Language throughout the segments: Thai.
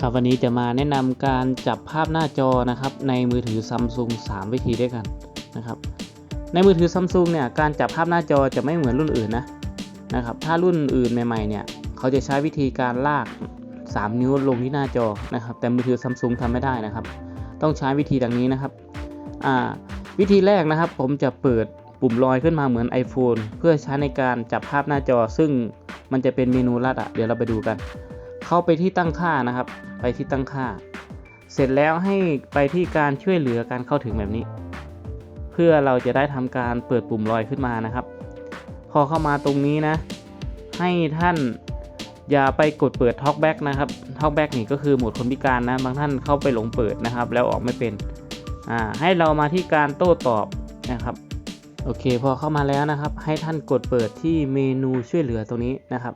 ครับวันนี้จะมาแนะนำการจับภาพหน้าจอนะครับในมือถือ Samsung 3 วิธีด้วยกันนะครับในมือถือ Samsung เนี่ยการจับภาพหน้าจอจะไม่เหมือนรุ่นอื่นนะนะครับถ้ารุ่นอื่นใหม่ๆเนี่ยเขาจะใช้วิธีการลาก 3 นิ้วลงที่หน้าจอนะครับแต่มือถือ Samsung ทำไม่ได้นะครับ ต้องใช้วิธีดังนี้นะครับวิธีแรกนะครับผมจะเปิดปุ่มลอยขึ้นมาเหมือน iPhone เพื่อใช้ในการจับภาพหน้าจอ ซึ่งมันจะเป็นเมนูลัดอะเดี๋ยวเราไปดูกัน เข้าไปที่ตั้งค่านะครับ ไปที่ตั้งค่า เสร็จแล้วให้ไปที่การช่วยเหลือการเข้าถึงแบบนี้ เพื่อเราจะได้ทำการเปิดปุ่มลอยขึ้นมานะครับ พอเข้ามาตรงนี้นะ ให้ท่านอย่าไปกดเปิด Talkback นะครับ Talkback นี่ก็คือหมดคนพิการนะบางท่านเข้าไปหลงเปิดนะครับ แล้วออกไม่เป็นอ่าให้เรามาที่การโต้ตอบนะครับโอเคพอเข้ามาแล้วนะครับ ให้ท่านกดเปิดที่เมนูช่วยเหลือตรงนี้นะครับ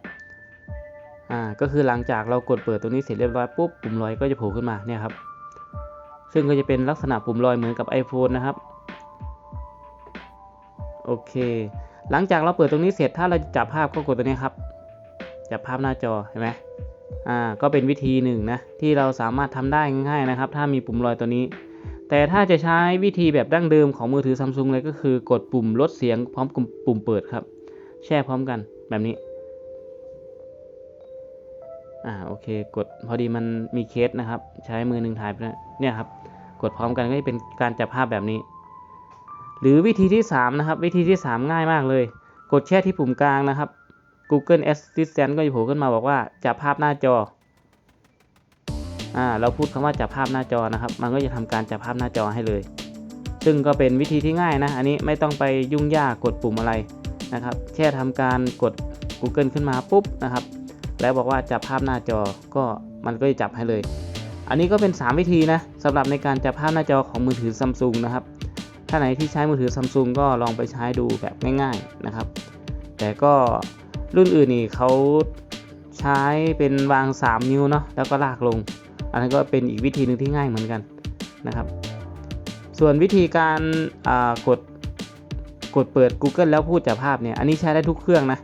อ่าก็คือหลังจากเรากดเปิดตรงนี้เสร็จเรียบร้อยปุ๊บปุ่มลอยก็จะโผล่ขึ้นมาเนี่ยครับ ซึ่งก็จะเป็นลักษณะปุ่มลอยเหมือนกับ iPhone นะครับโอเค หลังจากเราเปิดตรงนี้เสร็จถ้าเราจะจับภาพก็กดตัวนี้ครับ จับภาพหน้าจอเห็นไหมอ่าก็เป็นวิธีหนึ่งนะที่เราสามารถทำได้ง่ายๆนะครับ ถ้ามีปุ่มลอยตัวนี้ แต่ถ้าจะใช้วิธีแบบดั้งเดิมของมือถือซัมซุงเลยก็คือกดปุ่มลดเสียงพร้อมกับปุ่มเปิดครับ แช่พร้อมกันแบบนี้ อ่าโอเค กดพอดีมันมีเคสนะครับ ใช้มือหนึ่งถ่ายไปแล้วเนี่ยครับ กดพร้อมกันก็จะเป็นการจับภาพแบบนี้ หรือวิธีที่ 3 นะครับ วิธีที่ 3 ง่ายมากเลย กดแช่ที่ปุ่มกลางนะครับ Google Assistant ก็จะโผล่ขึ้นมาบอกว่าจับภาพหน้าจออ่าเราพูดคำว่าจับภาพหน้าจอนะครับ มันก็จะทำการจับภาพหน้าจอให้เลย ซึ่งก็เป็นวิธีที่ง่ายนะ อันนี้ไม่ต้องไปยุ่งยากกดปุ่มอะไรนะครับ แค่ทำการกด Google ขึ้นมาปุ๊บนะครับ แล้วบอกว่าจับภาพหน้าจอก็มันก็จะจับให้เลย อันนี้ก็เป็น 3 วิธีนะสำหรับในการจับภาพหน้าจอของมือถือซัมซุงนะครับ ถ้าไหนที่ใช้มือถือซัมซุงก็ลองไปใช้ดูแบบง่ายๆนะครับ แต่ก็รุ่นอื่นนี่เขาใช้เป็นวาง 3 นิ้วเนาะแล้วก็ลากลง อันนั้นก็เป็นอีกวิธีหนึ่งที่ง่ายเหมือนกันนะครับ ส่วนวิธีการกดกดเปิด Google แล้วพูดจับภาพเนี่ย อันนี้ใช้ได้ทุกเครื่องนะ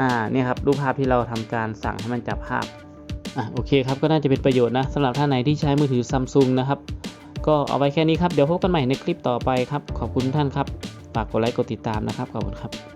อ่าเนี่ยครับรูปภาพที่เราทำการสั่งให้มันจับภาพอะโอเคครับก็น่าจะเป็นประโยชน์นะสำหรับท่านไหนที่ใช้มือถือซัมซุงนะครับก็เอาไว้แค่นี้ครับ เดี๋ยวพบกันใหม่ในคลิปต่อไปครับ ขอบคุณท่านครับ ฝากกดไลค์กดติดตามนะครับ ขอบคุณครับ